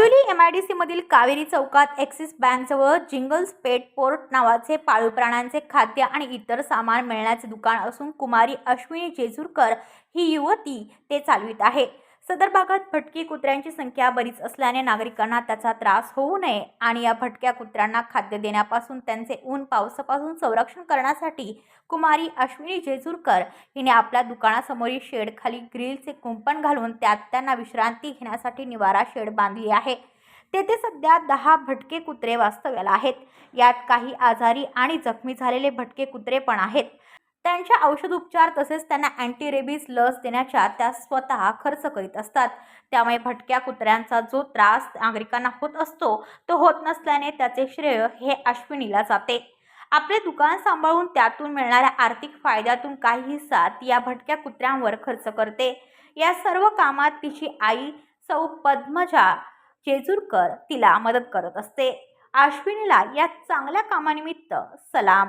Dombivli MIDC मधील कावेरी चौकात Axis बँकजवळ जिंगल्स पेट पोर्ट नावाचे पाळीव प्राण्यांचे खाद्य आणि इतर सामान मिळण्याचे दुकान असून कुमारी अश्विनी जेजूरकर ही युवती ते चालवित आहे. सदर भागात भटकी कुत्र्यांची संख्या बरीच असल्याने नागरिकांना त्याचा त्रास होऊ नये आणि या भटक्या कुत्र्यांना खाद्य देण्यापासून त्यांचे ऊन पावसापासून संरक्षण करण्यासाठी कुमारी अश्विनी जेजूरकर हिने आपल्या दुकानासमोरील शेडखाली ग्रिलचे कुंपण घालून त्यात त्यांना विश्रांती घेण्यासाठी निवारा शेड बांधली आहे. तेथे सध्या दहा भटके कुत्रे वास्तव्याला आहेत. यात काही आजारी आणि जखमी झालेले भटके कुत्रे पण आहेत. त्यांच्या औषध उपचार तसेच त्यांना अँटी रेबीज लस देण्याच्या त्या स्वतः खर्च करीत असतात. त्यामुळे भटक्या कुत्र्यांचा जो त्रास नागरिकांना होत असतो तो होत नसल्याने त्याचे श्रेय हे अश्विनीला जाते. आपले दुकान सांभाळून त्यातून मिळणाऱ्या आर्थिक फायद्यातून काही हिस्सा ती या भटक्या कुत्र्यांवर खर्च करते. या सर्व कामात तिची आई सौ पद्मजा जेजूरकर तिला मदत करत असते. अश्विनीला या चांगल्या कामानिमित्त सलाम.